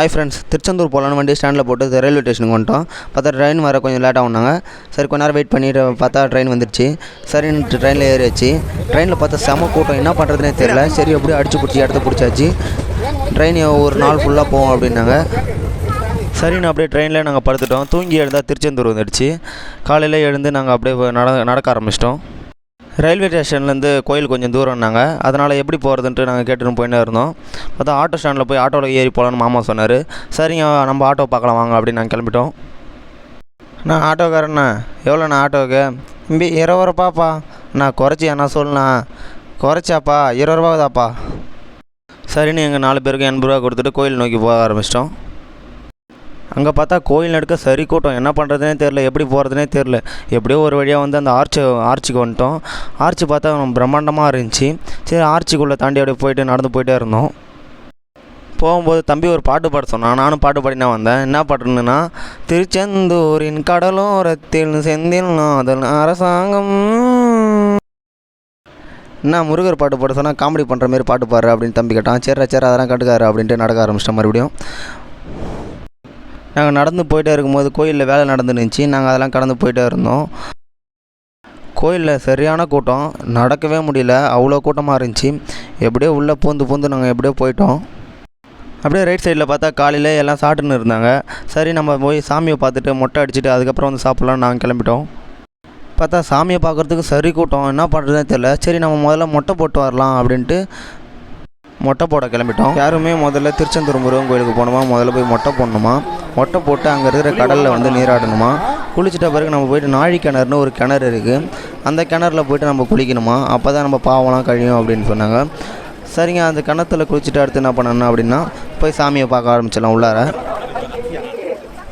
Hi friends Tiruchendur போகலான்னு வண்டி ஸ்டாண்டில் போட்டு ரயில்வே ஸ்டேஷனுக்கு வந்துட்டோம். பார்த்தா ட்ரெயின் வர கொஞ்சம் லேட்டாக வந்தாங்க சரி கொஞ்ச நேரம் வெயிட் பண்ணிட்டு பார்த்தா ட்ரெயின் வந்துடுச்சு சரின்னு ட்ரெயினில் ஏறிச்சு ட்ரெயினில் பார்த்தா செம கூட்டம். என்ன பண்ணுறதுனே தெரில சரி அப்படியே அடிச்சு பிடிச்சி இடத்த பிடிச்சாச்சு. ட்ரெயின் ஒரு நாள் ஃபுல்லாக போவோம் அப்படின்னாங்க. சரின்னு அப்படியே ட்ரெயினில் நாங்கள் படுத்துட்டோம். தூங்கி எழுந்தால் திருச்செந்தூர் வந்துடுச்சு. காலையில் எழுந்து நாங்கள் அப்படியே நட நடக்க ஆரம்பிச்சிட்டோம். ரயில்வே ஸ்டேஷன்லேருந்து கோயில் கொஞ்சம் தூரம்னாங்க அதனால் எப்படி போகிறதுன்ட்டு நாங்கள் கேட்டுன்னு போயின்னே இருந்தோம். பார்த்தா ஆட்டோ ஸ்டாண்டில் போய் ஆட்டோவில் ஏறி போகலான்னு மாமா சொன்னார். சரிங்க நம்ம ஆட்டோ பார்க்கலாம் வாங்க அப்படின்னு நாங்கள் கிளம்பிட்டோம். நான் ஆட்டோக்காரண்ணா எவ்வளோண்ணா ஆட்டோவுக்கு? தம்பி இருபது ரூபாப்பா நான் குறைச்சி என்ன சொல்லுண்ணா குறைச்சாப்பா இருபது ரூபாதாப்பா சரின்னு எங்கள் நாலு பேருக்கு எண்பது ரூபா கொடுத்துட்டு கோயில் நோக்கி போக ஆரம்பிச்சிட்டோம். அங்கே பார்த்தா கோயில் நடுக்க சரி கூட்டம் என்ன பண்ணுறதுனே தெரில எப்படி போகிறதுனே தெரில எப்படியோ ஒரு வழியாக வந்து அந்த ஆர்ச்சு ஆர்ச்சுக்கு வந்துட்டோம். ஆர்ச்சு பார்த்தா பிரம்மாண்டமாக இருந்துச்சு. சரி ஆர்ச்சுக்குள்ளே தாண்டி அப்படியே போயிட்டு நடந்து போயிட்டே இருந்தோம். போகும்போது தம்பி ஒரு பாட்டு பாட சொன்னான். நானும் பாட்டு பாடினா வந்தேன். என்ன பாட்டுன்னா திருச்செந்தூரின் கடலோரத்தில் செந்தில் நாதல் அரசாங்கம். என்ன முருகர் பாட்டு பாட சொன்னால் காமெடி பண்ணுற மாதிரி பாட்டு பாடுற அப்படின்னு தம்பி கேட்டான். சரி சரி அதெல்லாம் கட்டுக்காரு அப்படின்ட்டு நடக்க ஆரம்பிச்சிட்டேன் மறுபடியும். நாங்கள் நடந்து போயிட்டே இருக்கும்போது கோயிலில் வேலை நடந்துருந்துச்சு. நாங்கள் அதெல்லாம் கடந்து போயிட்டே இருந்தோம். கோயிலில் சரியான கூட்டம். நடக்கவே முடியல. அவ்வளோ கூட்டமாக இருந்துச்சு. எப்படியோ உள்ளே பூந்து பூந்து நாங்கள் எப்படியோ போயிட்டோம். அப்படியே ரைட் சைடில் பார்த்தா காலையில் எல்லாம் சாப்பிட்டுன்னு இருந்தாங்க. சரி நம்ம போய் சாமியை பார்த்துட்டு மொட்டை அடிச்சுட்டு அதுக்கப்புறம் வந்து சாப்பிட்லான்னு நாங்கள் கிளம்பிட்டோம். பார்த்தா சாமியை பார்க்குறதுக்கு சரி கூட்டம். என்ன பண்ணுறதுனே தெரில சரி நம்ம முதல்ல மொட்டை போட்டு வரலாம் அப்படின்ட்டு மொட்டை போட கிளம்பிட்டோம். யாருமே முதல்ல திருச்செந்தூர் முருகன் கோயிலுக்கு போகணுமா? முதல்ல போய் மொட்டை போடணுமா? மொட்டை போட்டு அங்கே இருக்கிற கடலில் வந்து நீராடணுமா? குளிச்சிட்ட பிறகு நம்ம போயிட்டு நாழி கிணறுன்னு ஒரு கிணறு இருக்குது அந்த கிணறுல போயிட்டு நம்ம குளிக்கணுமா? அப்போ தான் நம்ம பாவம்லாம் கழியும் அப்படின்னு சொன்னாங்க. சரிங்க அந்த கிணத்துல குளிச்சுட்டு அடுத்து என்ன பண்ணணும் அப்படின்னா போய் சாமியை பார்க்க ஆரம்பிச்சிடலாம் உள்ளார.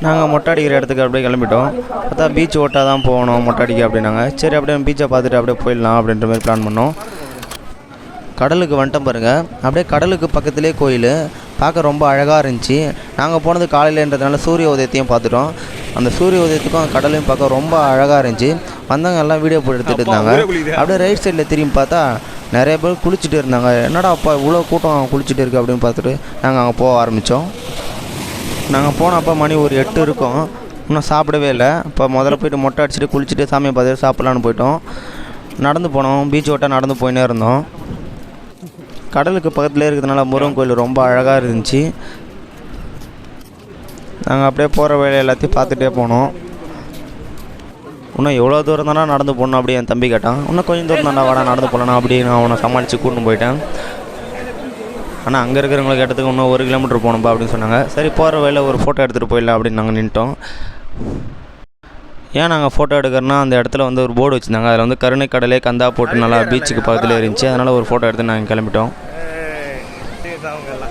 நாங்கள் மொட்டை அடிக்கிற இடத்துக்கு அப்படியே கிளம்பிட்டோம். பார்த்தா பீச் ஓட்டாக தான் போகணும் மொட்டை அடிக்க அப்படின்னாங்க. சரி அப்படியே பீச்சை பார்த்துட்டு அப்படியே போயிடலாம் அப்படின்ற மாதிரி பிளான் பண்ணோம். கடலுக்கு வந்துட்டோம் பாருங்க. அப்படியே கடலுக்கு பக்கத்துலேயே கோயில். பார்க்க ரொம்ப அழகாக இருந்துச்சு. நாங்கள் போனது காலையிலன்றதுனால சூரிய உதயத்தையும் பார்த்துட்டோம். அந்த சூரிய உதயத்துக்கும் அந்த கடலையும் பார்க்க ரொம்ப அழகாக இருந்துச்சு. வந்தவங்க எல்லாம் வீடியோ போட்டு எடுத்துகிட்டு இருந்தாங்க. அப்படியே ரைட் சைடில் திரும்பி பார்த்தா நிறைய பேர் குளிச்சுட்டு இருந்தாங்க. என்னடா அப்பா இவ்வளோ கூட்டம் குளிச்சுட்டு இருக்கு அப்படின்னு பார்த்துட்டு நாங்கள் அங்கே போக ஆரம்பித்தோம் நாங்கள் போனப்போ மணி ஒரு எட்டு இருக்கும். இன்னும் சாப்பிடவே இல்லை. இப்போ முதல்ல போயிட்டு மொட்டை அடிச்சுட்டு குளிச்சுட்டு சாமியை பார்த்துட்டு சாப்பிட்லான்னு போயிட்டோம். நடந்து போனோம். பீச் ஓட்ட நடந்து போயின்னே இருந்தோம். கடலுக்கு பக்கத்துலேயே இருக்கிறதுனால முருகன் கோயில் ரொம்ப அழகாக இருந்துச்சு. நாங்கள் அப்படியே போகிற வேலை எல்லாத்தையும் பார்த்துட்டே போனோம். இன்னும் எவ்வளோ தூரம் தானே நடந்து போகணும் அப்படி என் தம்பி கேட்டான். இன்னும் கொஞ்சம் தூரம் தானே வாடா நடந்து போகலாம் அப்படி நான் அவனை சமாளித்து கூட்டின்னு போயிட்டேன். ஆனால் அங்கே இருக்கிறவங்களுக்கு கேட்டதுக்கு இன்னும் ஒரு கிலோமீட்டர் போகணும்பா அப்படின்னு சொன்னாங்க. சரி போகிற வழியில் ஒரு ஃபோட்டோ எடுத்துகிட்டு போயிடலாம் அப்படின்னு நாங்கள் நின்ட்டோம். ஏன் நாங்கள் ஃபோட்டோ எடுக்கிறோன்னா அந்த இடத்துல வந்து ஒரு போர்டு வச்சுருந்தாங்க. அதில் வந்து கருணை கடலே கந்தா போட்டு நல்லா பீச்சுக்கு பக்கத்தில் இருந்துச்சு. அதனால் ஒரு ஃபோட்டோ எடுத்து நாங்கள் கிளம்பிட்டோம்.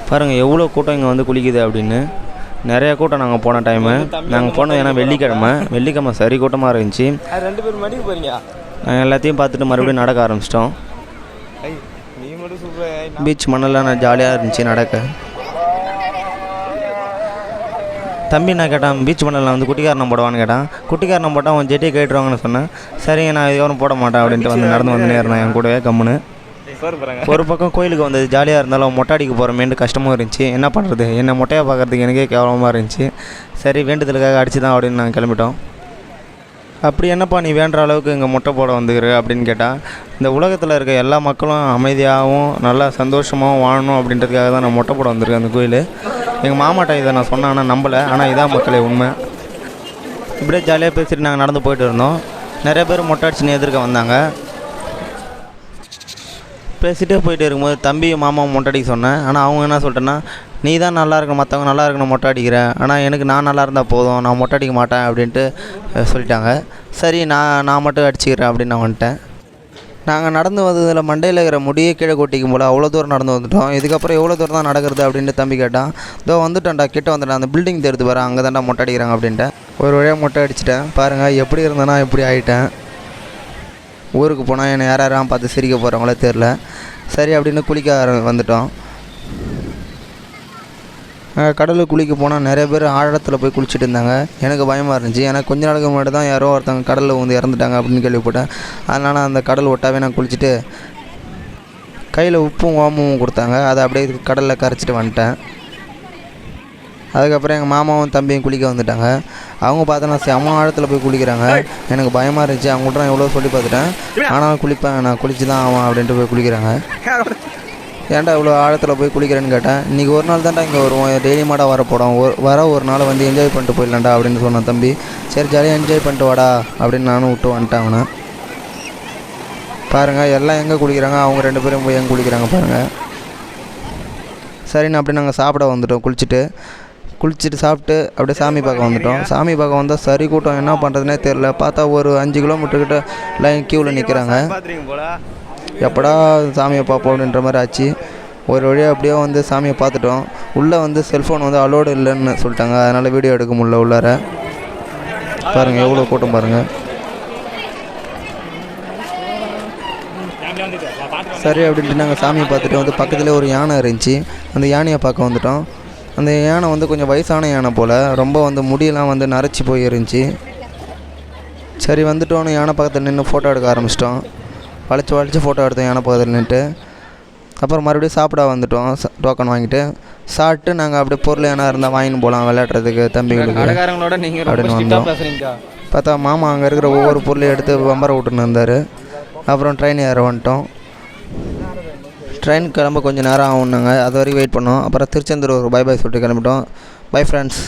பாருங்கள் எவ்வளோ கூட்டம் இங்கே வந்து குளிக்குது அப்படின்னு. நிறைய கூட்டம் நாங்கள் போன டைமு நாங்கள் போனது ஏன்னா வெள்ளிக்கிழமை. வெள்ளிக்கிழமை சரி கூட்டமாக இருந்துச்சு. ரெண்டு பேரும் மடிக்க போறீங்க? நாங்கள் எல்லாத்தையும் பார்த்துட்டு மறுபடியும் நடக்க ஆரம்பிச்சிட்டோம். பீச் மண்ணெல்லாம் நான் ஜாலியாக இருந்துச்சு நடக்க. தம்பி நான் கேட்டான் பீச் மணலில் வந்து குட்டிக்காரணம் போடுவான்னு கேட்டான். குட்டிக்காரணம் போட்டால் அவன் ஜெட்டியை கேட்டுருவாங்கன்னு சொன்னேன். சரிங்க நான் இதுவரை போட மாட்டேன் அப்படின்ட்டு வந்து நடந்து வந்து நேர்ந்தேன் என் கூடவே கம்முன்னு. ஒரு பக்கம் கோயிலுக்கு வந்தது ஜாலியாக இருந்தாலும் மொட்டை அடிக்க போகிறோமேன்ட்டு கஷ்டமும் இருந்துச்சு. என்ன பண்ணுறது என்னை மொட்டையாக பார்க்கறதுக்கு எனக்கே கேவலமாக இருந்துச்சு. சரி வேண்டுதலுக்காக அடிச்சு தான் அப்படின்னு நாங்கள் கிளம்பிட்டோம். அப்படி என்னப்பா நீ வேண்டுற அளவுக்கு இங்கே மொட்டை போட வந்துக்கிற அப்படின்னு கேட்டால் இந்த உலகத்தில் இருக்க எல்லா மக்களும் அமைதியாகவும் நல்லா சந்தோஷமாகவும் வாழணும் அப்படின்றதுக்காக தான் நான் மொட்டை போட வந்திருக்கேன் அந்த கோயில். எங்கள் மாமாட்ட இதை நான் சொன்னேன் ஆனால் நம்பலை ஆனால் இதான் மக்களே உண்மை. இப்படியே ஜாலியாக பேசிட்டு நாங்கள் நடந்து போயிட்டு இருந்தோம். நிறைய பேர் மொட்டை அடிச்சுன்னு எதிர்க்க வந்தாங்க. பேசிகிட்டே போயிட்டு இருக்கும்போது தம்பி மாமா மொட்டை அடிக்க சொன்னேன். ஆனால் அவங்க என்ன சொல்லிட்டேன்னா நீ தான் நல்லா இருக்கணும் மற்றவங்க நல்லா இருக்கணும் மொட்டை அடிக்கிற ஆனால் எனக்கு நான் நல்லா இருந்தால் போதும் நான் மொட்டை அடிக்க மாட்டேன் அப்படின்ட்டு சொல்லிட்டாங்க. சரி நான் நான் மட்டும் அடிச்சுக்கிறேன் அப்படின்னு நான் வந்துட்டேன். நாங்கள் நடந்து வந்ததில் மண்டையில் இருக்கிற முடியே கீழே கொட்டிக்கும் போல் அவ்வளோ தூரம் நடந்து வந்துட்டோம். இதுக்கப்புறம் எவ்வளோ தூரம் தான் நடக்கிறது அப்படின்ட்டு தம்பி கேட்டான். இதோ வந்துட்டேன்டா கிட்ட வந்துட்டேன். அந்த பில்டிங் தெரிஞ்சு பாரு அங்கே தான்டா மொட்டை அடிக்கிறாங்க அப்படின்ட்டு. ஒரு வழியாக மொட்டை அடிச்சிட்டேன். பாருங்கள் எப்படி இருந்தேன்னா எப்படி ஆகிட்டேன் ஊருக்கு போனால் என்னை யார் யாரெல்லாம் பார்த்து சிரிக்க போகிறவங்களே தெரில சரி அப்படின்னு குளிக்க ஆரம்பி வந்துட்டோம். கடலுக்கு குளிக்க போனால் நிறைய பேர் ஆழத்தில் போய் குளிச்சுட்டு இருந்தாங்க. எனக்கு பயமாக இருந்துச்சு. ஏன்னா கொஞ்ச நாளுக்கு முன்னாடி தான் யாரோ ஒருத்தவங்க கடலில் வந்து இறந்துட்டாங்க அப்படின்னு கேள்விப்பட்டேன். அதனால் அந்த கடல் ஒட்டாவே நான் குளிச்சுட்டு கையில் உப்பும் ஓமமும் கொடுத்தாங்க. அதை அப்படியே கடலில் கரைச்சிட்டு வந்துட்டேன். அதுக்கப்புறம் எங்கள் மாமாவும் தம்பியும் குளிக்க வந்துட்டாங்க. அவங்க பார்த்தோன்னா செம்ம ஆழத்தில் போய் குளிக்கிறாங்க. எனக்கு பயமாக இருந்துச்சு. அவங்கள்ட்ட நான் எவ்வளோ சொல்லி பார்த்துட்டேன். ஆனாலும் குளிப்பேன். நான் குளிச்சு தான் ஆவான் அப்படின்ட்டு போய் குளிக்கிறாங்க. ஏன்டா இவ்வளோ ஆழத்தில் போய் குளிக்கிறேன்னு கேட்டேன் இன்றைக்கி ஒரு நாள் தான்டா இங்கே வருவோம். டெய்லி மாடா வர போகிறோம் ஒரு வர ஒரு நாள் வந்து என்ஜாய் பண்ணிட்டு போயிடலாம்டா அப்படின்னு சொன்னான் தம்பி. சரி ஜாலியாக என்ஜாய் பண்ணிட்டு வாடா அப்படின்னு நானும் விட்டு வந்துட்டேன் அவனை. பாருங்கள் எல்லாம் எங்கே குளிக்கிறாங்க? அவங்க ரெண்டு பேரும் போய் எங்கே குளிக்கிறாங்க பாருங்கள் சரின்னு அப்படியே நாங்கள் சாப்பிட வந்துட்டோம் குளிச்சுட்டு. குளிச்சுட்டு சாப்பிட்டு அப்படியே சாமி பார்க்க வந்துட்டோம். சாமி பார்க்க வந்தால் சரி கூட்டம் என்ன பண்ணுறதுனே தெரில பார்த்தா ஒரு அஞ்சு கிலோமீட்டர்கிட்ட லைன் க்யூவில் நிற்கிறாங்க போல எப்படா சாமியை பார்ப்போம் அப்படின்ற மாதிரி ஆச்சு. ஒரு வழியாக அப்படியே வந்து சாமியை பார்த்துட்டோம். உள்ளே வந்து செல்ஃபோன் வந்து அலோடு இல்லைன்னு சொல்லிட்டாங்க. அதனால் வீடியோ எடுக்க முடியல உள்ளார. பாருங்கள் எவ்வளோ கூட்டம் பாருங்கள் சரி அப்படின்ட்டு நாங்கள் சாமியை பார்த்துட்டு வந்து பக்கத்துலேயே ஒரு யானை இருந்துச்சு. அந்த யானையை பார்க்க வந்துட்டோம். அந்த யானை வந்து கொஞ்சம் வயசான யானை போல் ரொம்ப வந்து முடியெல்லாம் வந்து நரைச்சி போய் இருந்துச்சு சரி வந்துட்டோன்னு யானை பக்கத்தில் நின்று ஃபோட்டோ எடுக்க ஆரம்பிச்சிட்டோம். வளைச்சி வளைச்சி ஃபோட்டோ எடுத்தோம் யானை பக்கத்தில் நின்றுட்டு அப்புறம் மறுபடியும் சாப்பிட வந்துட்டோம் டோக்கன் வாங்கிட்டு. சாப்பிட்டு நாங்கள் அப்படியே பொருள் என்ன இருந்தால் வாங்கின்னு போகலாம் விளையாடுறதுக்கு தம்பிகளுக்கு அப்படின்னு வந்தோம். பார்த்தா மாமா அங்கே இருக்கிற ஒவ்வொரு பொருளையும் எடுத்து வம்பரை விட்டுன்னு இருந்தார். அப்புறம் ட்ரெயின் ஏற வந்துட்டோம். ட்ரெயின் கிளம்ப கொஞ்சம் நேரம் ஆகுனாங்க அது வரைக்கும் வெயிட் பண்ணோம். அப்புறம் திருச்செந்தூர் ஒரு பை பை சொல்லிட்டு கிளம்பிட்டோம். Bye friends